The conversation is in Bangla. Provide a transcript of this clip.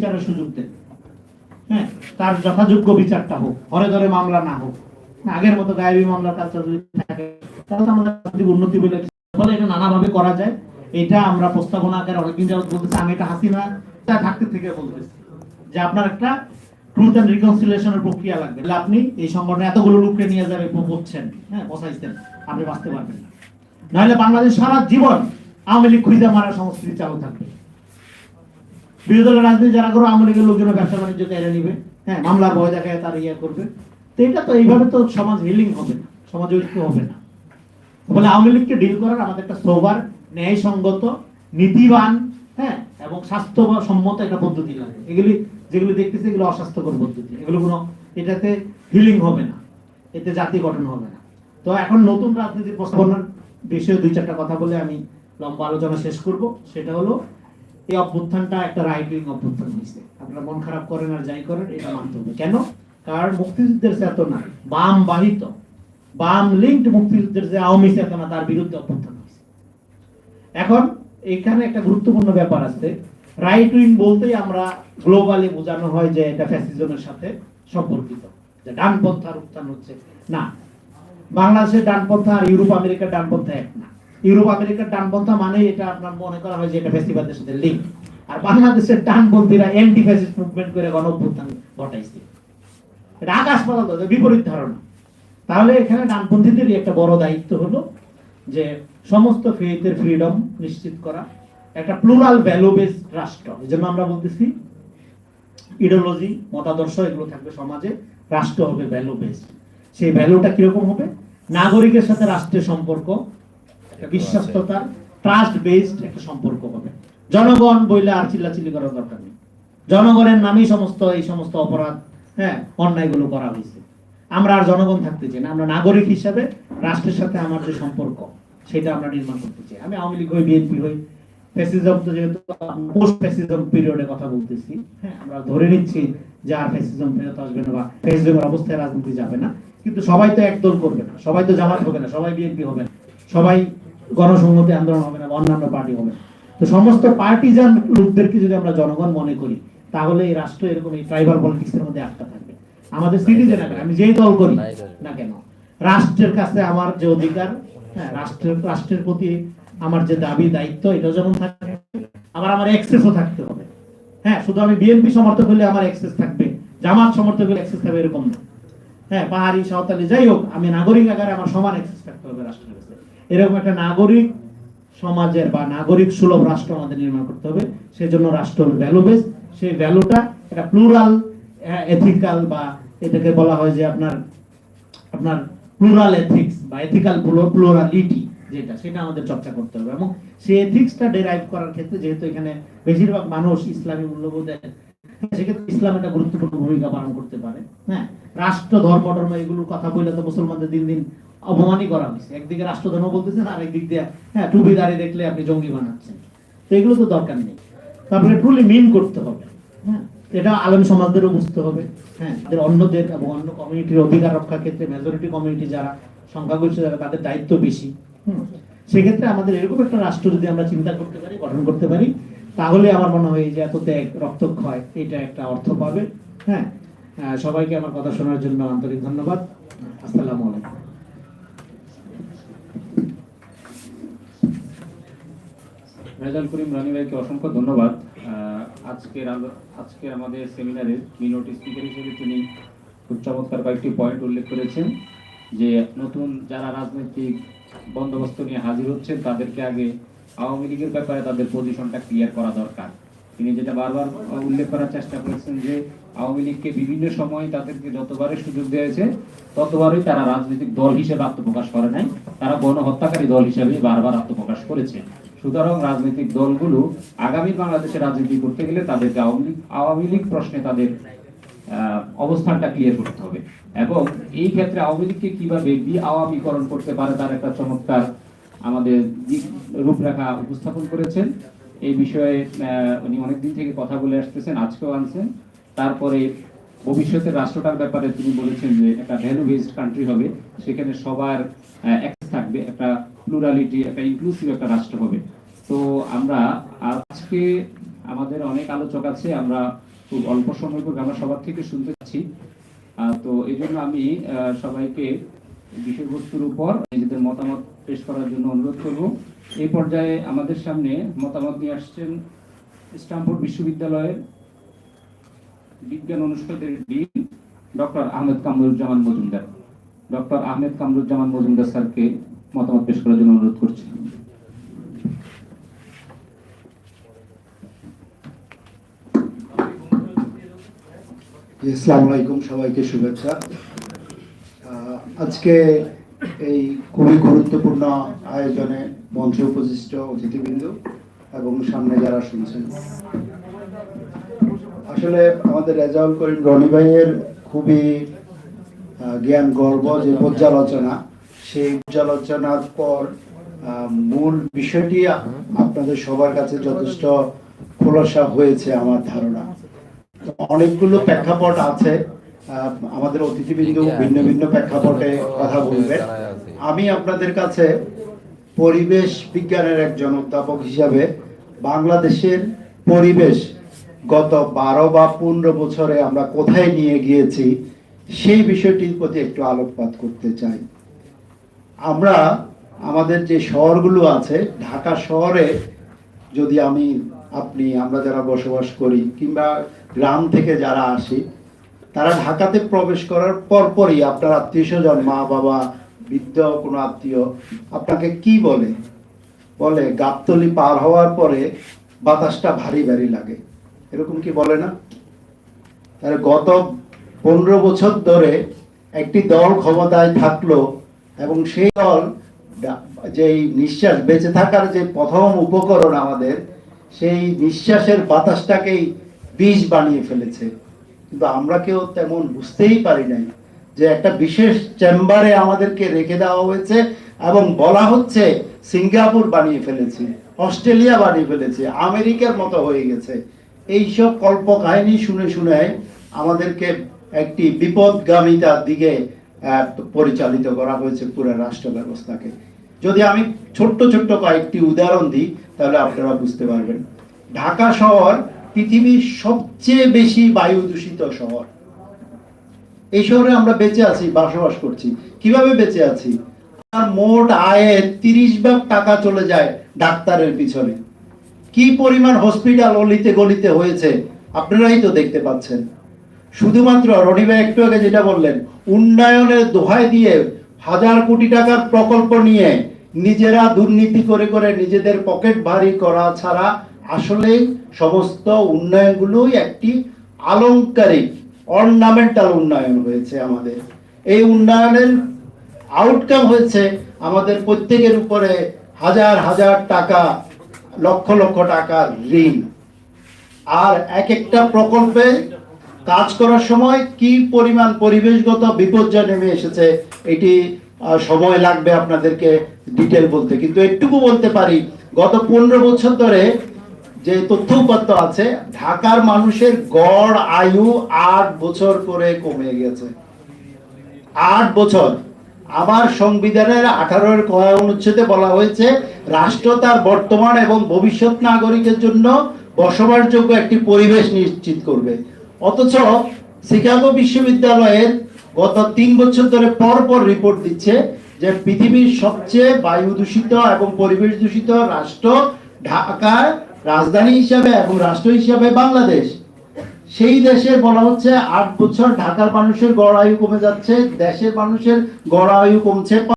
বিচারের সুযোগ দেন হ্যাঁ তার যথাযোগ্য বিচারটা হোক ঘরে ঘরে মামলা না হোক। আগের মতো গায়েবী মামলার কালচার যদি থাকে, তাহলে আমাদের উন্নতি বলে ফলে এটা নানাভাবে করা যায়। এটা আমরা প্রস্তাবনা আকারে অনেকদিন যাবত বলতেছি, আমি এটা হাসিনা তা থাকতে থেকে বলতেছি। যে আপনার একটা ট্রুথ অ্যান্ড রিকনসিলিয়েশনের প্রক্রিয়া লাগবে। তাহলে আপনি এই সংগঠনে এতগুলো লোককে নিয়ে যাবে, বলছেন হ্যাঁ বসাইছেন, আপনি বাঁচতে পারবেন না। নাহলে বাংলাদেশ সারা জীবন আওয়ামী লীগ খুঁজে মারার সংস্কৃতি চালু থাকবে। বিরোধী দলের রাজনীতি যারা করে ব্যবসা বাণিজ্য কেড়ে নিবে। হ্যাঁ মামলার ভয় দেখায়, তার ইয়ে করবে। তো এটা তো এইভাবে তো সমাজ হিলিং হবে না, সমাজ হবে না। বলে আওয়ামী লীগকে ডিল করার আমাদের একটা ন্যায়সঙ্গত, নীতিবান হ্যাঁ এবং স্বাস্থ্য বা সম্মত একটা পদ্ধতি লাগে। এগুলি যেগুলি দেখতেছে, এগুলো অস্বাস্থ্যকর পদ্ধতি। এগুলো কোনো এটাতে হিলিং হবে না, এতে জাতি গঠন হবে না। তো এখন নতুন রাজনীতির প্রস্তাবনার বিষয়ে দুই চারটা কথা বলে আমি লম্বা আলোচনা শেষ করব। সেটা হলো এই অভ্যুত্থানটা একটা রাইট উইং অভ্যুত্থান হয়েছে। আপনারা মন খারাপ করেন আর যাই করেন, এটা মানতে হবে। কেন? কারণ মুক্তিযুদ্ধের চেতনা বাম বাহিত, বাম লিঙ্কড মুক্তিযুদ্ধের যে আওয়ামী চেতনা তার বিরুদ্ধে অভ্যুত্থান হয়েছে। এখন এখানে একটা গুরুত্বপূর্ণ ব্যাপার আছে। রাইট উইং বলতেই আমরা গ্লোবালি বোঝানো হয় যে এটা ফ্যাসিজমের সাথে সম্পর্কিত। যে ডানপন্থার উত্থান হচ্ছে না। বাংলাদেশের ডানপন্থা আর ইউরোপ আমেরিকার ডানপন্থা এক না। ইউরোপ, আমেরিকার ডানপন্থা মানে এটা আপনার মনে করা হয় যে এটা ফ্যাসিবাদের সাথে লিঙ্ক আর বাংলাদেশের ডানপন্থীরা অ্যান্টি ফ্যাসিস্ট মুভমেন্ট করে গণ অভ্যুত্থান ঘটাইছে। এটা আকাশ বিপরীত ধারণা। তাহলে এখানে ডানপন্থীদেরই একটা বড় দায়িত্ব হলো যে সমস্ত ফেইথের ফ্রিডম নিশ্চিত করা। একটা প্লুরাল ভ্যালু বেসড রাষ্ট্র, এই জন্য আমরা বলতেছি ইডিওলজি মতাদর্শ, এগুলো থাকবে সমাজে। রাষ্ট্র হবে ভ্যালু বেসড সেই ভ্যালুটা কীরকম হবে? নাগরিকের সাথে রাষ্ট্রের সম্পর্ক বিশ্বস্ততার ট্রাস্ট বেসড একটা সম্পর্ক হবে। জনগণ বইলে আর চিল্লাচিল্লি করার দরকার নেই। জনগণের নামেই সমস্ত, এই সমস্ত অপরাধ হ্যাঁ অন্যায়গুলো করা হয়েছে। আমরা আর জনগণ থাকতে চাই না। আমরা নাগরিক হিসাবে রাষ্ট্রের সাথে আমার যে সম্পর্ক, সেটা আমরা নির্মাণ করতে চাই। আমি আওয়ামী লীগ হই, বিএনপি হই। ফ্যাসিজম তো যেহেতু পোস্ট ফ্যাসিজম পিরিয়ডে কথা বলতেছি হ্যাঁ আমরা ধরে নিচ্ছি যে আর ফ্যাসিজম ফেরত আসবে না বা ফ্যাসিজমের অবস্থায় রাজনীতি যাবে না। কিন্তু সবাই তো একদল করবে না। সবাই তো জামাত হবে না। সবাই বিএনপি হবে না। সবাই গণসংহতি আন্দোলন হবে না বা অন্যান্য পার্টি হবে তো সমস্ত পার্টিজান লোকদেরকে যদি আমরা জনগণ মনে করি তাহলে এই রাষ্ট্র এরকম এই ট্রাইবাল পলিটিক্স এর মধ্যে আটকা থাকবে। আমাদের সিটিজেন আমি যেই দল করি না কেন? রাষ্ট্রের কাছে আমার যে অধিকার হ্যাঁ রাষ্ট্রের রাষ্ট্রের প্রতি আমার যে দাবি দায়িত্ব এটা যেমন থাকে আবার আমার অ্যাক্সেসও থাকতে হবে। হ্যাঁ শুধু আমি বিএনপি সমর্থক হলে আমার এক্সেস থাকবে জামাত সমর্থক হলে এক্সেস থাকবে এরকম না। হ্যাঁ পাহাড়ি সাঁওতালি যাই হোক আমি নাগরিক আকারে আমার সমান এক্সেস থাকতে হবে রাষ্ট্রের এরকম একটা নাগরিক সমাজের বা নাগরিক সুলভ রাষ্ট্র আমাদের নির্মাণ করতে হবে। সেজন্য রাষ্ট্র ভ্যালু বেস সেই ভ্যালুটা একটা প্লুরাল এথিক্যাল বা এটাকে বলা হয় যে আপনার আপনার প্লুরাল এথিক্স বা এথিক্যাল প্লুরালিটি যেটা, সেটা আমাদের চর্চা করতে হবে। এবং সেই এথিক্সটা ডেরাইভ করার ক্ষেত্রে যেহেতু এখানে বেশিরভাগ মানুষ ইসলামী মূল্যবোধের, সেক্ষেত্রে ইসলাম একটা গুরুত্বপূর্ণ ভূমিকা পালন করতে পারে। হ্যাঁ রাষ্ট্র, ধর্ম ধর্ম, এগুলোর কথা বলে তো মুসলমানদের দিন দিন অপমানই করা হয়েছে। একদিকে রাষ্ট্র ধর্ম বলতেছেন আর একদিক দিয়ে হ্যাঁ টুপি দাঁড়িয়ে দেখলে আপনি জঙ্গি বানাচ্ছেন। তো এগুলো তো দরকার নেই। তারপরে ট্রুলি মিন করতে হবে। হ্যাঁ এটা আলম সমাজদেরও বুঝতে হবে। হ্যাঁ অন্যদের এবং অন্য কমিউনিটির অধিকার রক্ষার ক্ষেত্রে মেজরিটি কমিউনিটি যারা, সংখ্যাগরিষ্ঠ যারা, তাদের দায়িত্ব বেশি। সেক্ষেত্রে আমাদের এরকম একটা রাষ্ট্র যদি আমরা চিন্তা করতে পারি, গঠন করতে পারি, তাহলে আমার মনে হয় যে এত ত্যাগ, রক্তক্ষয়, এটা একটা অর্থ পাবে। হ্যাঁ সবাইকে আমার কথা শোনার জন্য আন্তরিক ধন্যবাদ। আসসালামু আলাইকুম। রেজাল করিম রানি ভাইকে অসংখ্য ধন্যবাদ। আজকের আজকের আমাদের সেমিনারে মিনোট স্পিকার হিসেবে তিনি খুব চমৎকার কয়েকটি পয়েন্ট উল্লেখ করেছেন যে নতুন যারা রাজনৈতিক বন্দোবস্ত নিয়ে হাজির হচ্ছেন, তাদেরকে আগে আওয়ামী লীগের ব্যাপারে তাদের পজিশনটা ক্লিয়ার করা দরকার। তিনি যেটা বারবার উল্লেখ করার চেষ্টা করেছেন যে আওয়ামী লীগকে বিভিন্ন সময় তাদেরকে যতবারই সুযোগ দেওয়া হয়েছে ততবারই তারা রাজনৈতিক দল হিসেবে আত্মপ্রকাশ করে নাই। তারা গণহত্যাকারী দল হিসেবে বারবার আত্মপ্রকাশ করেছে। সুতরাং রাজনৈতিক দলগুলো আগামী বাংলাদেশে রাজনীতি করতে গেলে তাদেরকে আওয়ামী লীগ আওয়ামী লীগ প্রশ্নে তাদের অবস্থানটা ক্লিয়ার করতে হবে। এবং এই ক্ষেত্রে আওয়ামী লীগকে কীভাবে বি আওয়ামীকরণ করতে পারে তার একটা চমৎকার আমাদের রূপরেখা উপস্থাপন করেছেন। এই বিষয়ে উনি অনেকদিন থেকে কথা বলে আসতেছেন, আজকেও আনছেন। তারপরে ভবিষ্যতের রাষ্ট্রটার ব্যাপারে তিনি বলেছেন যে একটা ভ্যালু বেসড কান্ট্রি হবে, সেখানে সবার থাকবে, একটা প্লুরালিটি একটা ইনক্লুসিভ একটা রাষ্ট্র হবে। তো আমরা আজকে আমাদের অনেক আলোচক আছে, আমরা খুব অল্প সময় করে আমরা সবার থেকে শুনতে চাচ্ছি তো এই জন্য আমি সবাইকে বিষয়বস্তুর উপর নিজেদের মতামত পেশ করার জন্য অনুরোধ করব। এই পর্যায়ে আমাদের সামনে মতামত নিয়ে আসছেন স্টামফোর্ড বিশ্ববিদ্যালয়ের বিজ্ঞান অনুষদের dean doctor Ahmed Kamruzzaman Majumdar. Doctor Ahmed Kamruzzaman Majumdar স্যারকে মতামত পেশ করার জন্য অনুরোধ করছি। ইসলাম আলাইকুম, সবাইকে শুভেচ্ছা। আজকে এই খুবই গুরুত্বপূর্ণ আয়োজনে মঞ্চে উপবিষ্ট অতিথিবৃন্দ এবং সামনে যারা শুনছেন আসলে আমাদের রেজাউল করিম রনি ভাইয়ের খুবই জ্ঞান গর্ব যে পর্যালোচনা সেই পর্যালোচনার পর মূল বিষয়টি আপনাদের সবার কাছে যথেষ্ট খোলসা হয়েছে আমার ধারণা। তো অনেকগুলো প্রেক্ষাপট আছে আহ, আমাদের অতিথিবৃন্দ ভিন্ন ভিন্ন প্রেক্ষাপটে কথা বলবেন। আমি আপনাদের কাছে পরিবেশ বিজ্ঞানের একজন অধ্যাপক হিসাবে বাংলাদেশের পরিবেশ গত বারো বা পনেরো বছরে আমরা কোথায় নিয়ে গিয়েছি, সেই বিষয়টির প্রতি একটু আলোকপাত করতে চাই। আমরা আমাদের যে শহরগুলো আছে, ঢাকা শহরে যদি আমি, আপনি, আমরা যারা বসবাস করি, কিংবা গ্রাম থেকে যারা আসি, তারা ঢাকাতে প্রবেশ করার পরপরই আপনার আত্মীয় স্বজন, মা, বাবা, বৃদ্ধ, কোনো আত্মীয়, আপনাকে কি বলে? বলে, গাবতলি পার হওয়ার পরে বাতাসটা ভারী ভারী লাগে। এরকম কি বলে না? তাহলে গত পনেরো বছর ধরে একটি দল ক্ষমতায় থাকল এবং সেই দল যেই নিঃশ্বাস, বেঁচে থাকার যে প্রথম উপকরণ আমাদের, সেই নিঃশ্বাসের বাতাসটাকেই বিষ বানিয়ে ফেলেছে। কিন্তু আমরা কেউ তেমন বুঝতেই পারি নাই যে একটা বিশেষ চেম্বারে আমাদেরকে রেখে দেওয়া হয়েছে এবং বলা হচ্ছে সিঙ্গাপুর বানিয়ে ফেলেছে, অস্ট্রেলিয়া বানিয়ে ফেলেছে, আমেরিকার মতো হয়ে গেছে। এইসব কল্প কাহিনী শুনে শুনে আমাদেরকে একটি বিপদগামিতার দিকে পরিচালিত করা হয়েছে পুরো রাষ্ট্র ব্যবস্থাকে। যদি আমি ছোট্ট ছোট্ট কয়েকটি উদাহরণ দিই, তাহলে আপনারা বুঝতে পারবেন। ঢাকা শহর পৃথিবীর সবচেয়ে বেশি বায়ু দূষিত শহর। এই শহরে আমরা বেঁচে আছি, বসবাস করছি। কীভাবে বেঁচে আছি? আর মোট আয়ের তিরিশ ভাগ টাকা চলে যায় ডাক্তারের পিছনে। কি পরিমাণ হসপিটাল অলিতে গলিতে হয়েছে, আপনারাই তো দেখতে পাচ্ছেন। শুধুমাত্র রনি ভাই একটু আগে যেটা বললেন, উন্নয়নের দোহাই দিয়ে হাজার কোটি টাকার প্রকল্প নিয়ে নিজেরা দুর্নীতি করে করে নিজেদের পকেট ভারী করা ছাড়া আসলে সমস্ত উন্নয়নগুলোই একটি আলংকারিক অর্নামেন্টাল উন্নয়ন হয়েছে আমাদের। এই উন্নয়নের আউটকাম হয়েছে আমাদের প্রত্যেকের উপরে হাজার হাজার টাকা লক্ষ লক্ষ টাকার ঋণ। আর এক একটা প্রকল্পে কাজ করার সময় কি পরিমাণ পরিবেশগত বিপর্যয় নেমে এসেছে, এটি সময় লাগবে আপনাদেরকে ডিটেল বলতে। কিন্তু একটুকু বলতে পারি, গত পনেরো বছর ধরে যে তথ্য উপাত্ত আছে, ঢাকার মানুষের গড় আয়ু আট বছর করে কমে গেছে। আট বছর। আমার সংবিধানের আঠারোর কয় অনুচ্ছেদে বলা হয়েছে, রাষ্ট্র তার বর্তমান এবং ভবিষ্যৎ নাগরিকের জন্য বসবাসযোগ্য একটি পরিবেশ নিশ্চিত করবে। অথচ শিকাগো বিশ্ববিদ্যালয়ের গত তিন বছর ধরে পর পর রিপোর্ট দিচ্ছে যে পৃথিবীর সবচেয়ে বায়ু দূষিত এবং পরিবেশ দূষিত রাষ্ট্র ঢাকার রাজধানী হিসাবে এবং রাষ্ট্র হিসাবে বাংলাদেশ। সেই দেশে বলা হচ্ছে আট বছর ঢাকার মানুষের গড় আয়ু কমে যাচ্ছে, দেশের মানুষের গড় আয়ু কমছে